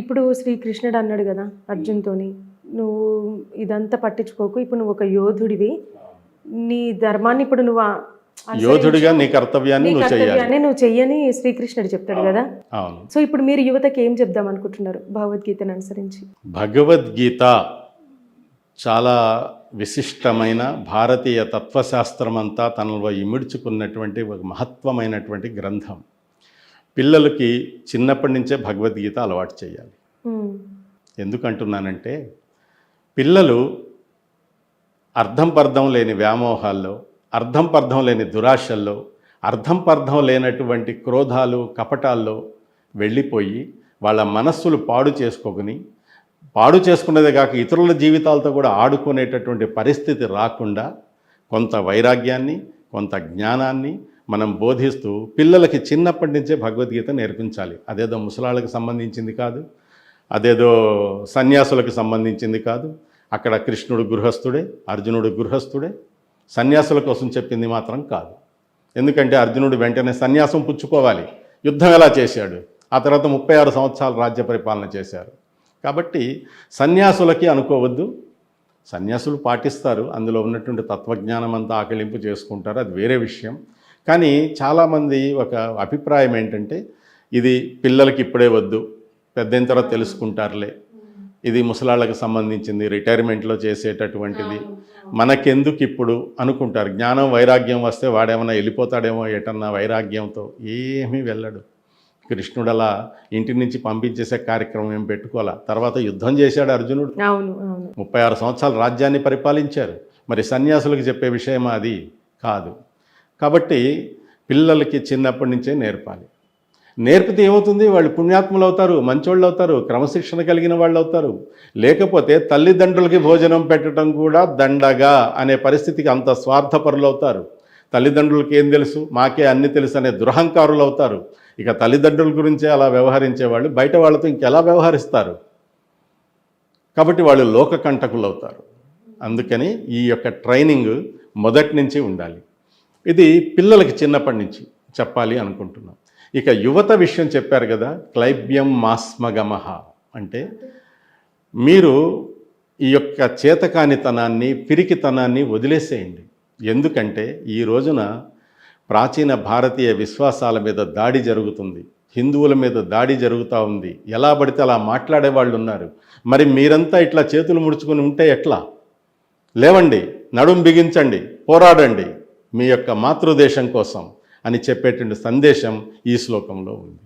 ఇప్పుడు శ్రీకృష్ణుడు అన్నాడు కదా అర్జున్తోని నువ్వు ఇదంతా పట్టించుకోకు ఇప్పుడు నువ్వు ఒక యోధుడివి. నీ ధర్మాన్ని ఇప్పుడు నువ్వు. యోధుడిగా నీ కర్తవ్యాన్ని నువ్వు చేయాలి. నువ్వు చెయ్యని శ్రీకృష్ణుడు చెప్తాడు కదా. సో ఇప్పుడు మీరు యువతకి ఏం చెప్దాం అనుకుంటున్నారు? భగవద్గీతను అనుసరించి. భగవద్గీత చాలా విశిష్టమైన భారతీయ తత్వశాస్త్రం అంతా తనలో ఇమిడ్చుకున్నటువంటి ఒక మహత్వమైనటువంటి గ్రంథం. పిల్లలకి చిన్నప్పటి నుంచే భగవద్గీత అలవాటు చేయాలి. ఎందుకంటున్నానంటే పిల్లలు అర్థం పర్థం లేని వ్యామోహాల్లో అర్థం పర్థం లేని దురాశల్లో అర్థం పర్థం లేనటువంటి క్రోధాలు కపటాల్లో వెళ్ళిపోయి వాళ్ళ మనస్సులు పాడు చేసుకోకుని పాడు చేసుకునేదే కాక ఇతరుల జీవితాలతో కూడా ఆడుకునేటటువంటి పరిస్థితి రాకుండా కొంత వైరాగ్యాన్ని కొంత జ్ఞానాన్ని మనం బోధిస్తూ పిల్లలకి చిన్నప్పటి నుంచే భగవద్గీత నేర్పించాలి. అదేదో ముసలాళ్ళకి సంబంధించింది కాదు అదేదో సన్యాసులకు సంబంధించింది కాదు. అక్కడ కృష్ణుడు గృహస్థుడే అర్జునుడు గృహస్థుడే సన్యాసుల కోసం చెప్పింది మాత్రం కాదు. ఎందుకంటే అర్జునుడు వెంటనే సన్యాసం పుచ్చుకోవాలి. యుద్ధం ఎలా చేశాడు? ఆ తర్వాత ముప్పై ఆరు సంవత్సరాలు రాజ్య పరిపాలన చేశారు. కాబట్టి సన్యాసులకి అనుకోవద్దు. సన్యాసులు పాటిస్తారు. అందులో ఉన్నటువంటి తత్వజ్ఞానం అంతా ఆకలింపు చేసుకుంటారు. అది వేరే విషయం. కానీ చాలామంది ఒక అభిప్రాయం ఏంటంటే ఇది పిల్లలకి ఇప్పుడే వద్దు. పెద్దయిన తర్వాత తెలుసుకుంటారులే. ఇది ముసలాళ్ళకి సంబంధించింది. రిటైర్మెంట్లో చేసేటటువంటిది. మనకెందుకు ఇప్పుడు అనుకుంటారు? జ్ఞానం వైరాగ్యం వస్తే వాడేమన్నా వెళ్ళిపోతాడేమో ఎటన్నా వైరాగ్యంతో? ఏమీ వెళ్ళడు. కృష్ణుడు అలా ఇంటి నుంచి పంపించేసే కార్యక్రమం ఏం పెట్టుకోవాలా? తర్వాత యుద్ధం చేశాడు అర్జునుడు. ముప్పై ఆరు సంవత్సరాలు రాజ్యాన్ని పరిపాలించారు. మరి సన్యాసులకు చెప్పే విషయం అది? కాదు. కాబట్టి పిల్లలకి చిన్నప్పటి నుంచే నేర్పాలి. నేర్పితే ఏమవుతుంది? వాళ్ళు పుణ్యాత్ములు అవుతారు మంచోళ్ళు అవుతారు క్రమశిక్షణ కలిగిన వాళ్ళు అవుతారు. లేకపోతే తల్లిదండ్రులకి భోజనం పెట్టడం కూడా దండగా అనే పరిస్థితికి అంత స్వార్థపరులు అవుతారు. తల్లిదండ్రులకి ఏం తెలుసు? మాకే అన్ని తెలుసు అనే దురహంకారులు అవుతారు. ఇక తల్లిదండ్రుల గురించే అలా వ్యవహరించే వాళ్ళు బయట వాళ్ళతో ఇంకెలా వ్యవహరిస్తారు? కాబట్టి వాళ్ళు లోక కంటకులు అవుతారు. అందుకని ఈ యొక్క ట్రైనింగ్ మొదటి నుంచి ఉండాలి. ఇది పిల్లలకి చిన్నప్పటి నుంచి చెప్పాలి అనుకుంటున్నాం. ఇక యువత విషయం చెప్పారు కదా క్లైబ్యం మాస్మగమహ అంటే మీరు ఈ యొక్క చేతకానితనాన్ని పిరికితనాన్ని వదిలేసేయండి. ఎందుకంటే ఈ రోజున ప్రాచీన భారతీయ విశ్వాసాల మీద దాడి జరుగుతుంది. హిందువుల మీద దాడి జరుగుతూ ఉంది. ఎలా పడితే అలా మాట్లాడే వాళ్ళు ఉన్నారు. మరి మీరంతా ఇట్లా చేతులు ముడుచుకొని ఉంటే ఎట్లా? లేవండి నడుం బిగించండి పోరాడండి మీ యొక్క మాతృదేశం కోసం అని చెప్పేటువంటి సందేశం ఈ శ్లోకంలో ఉంది.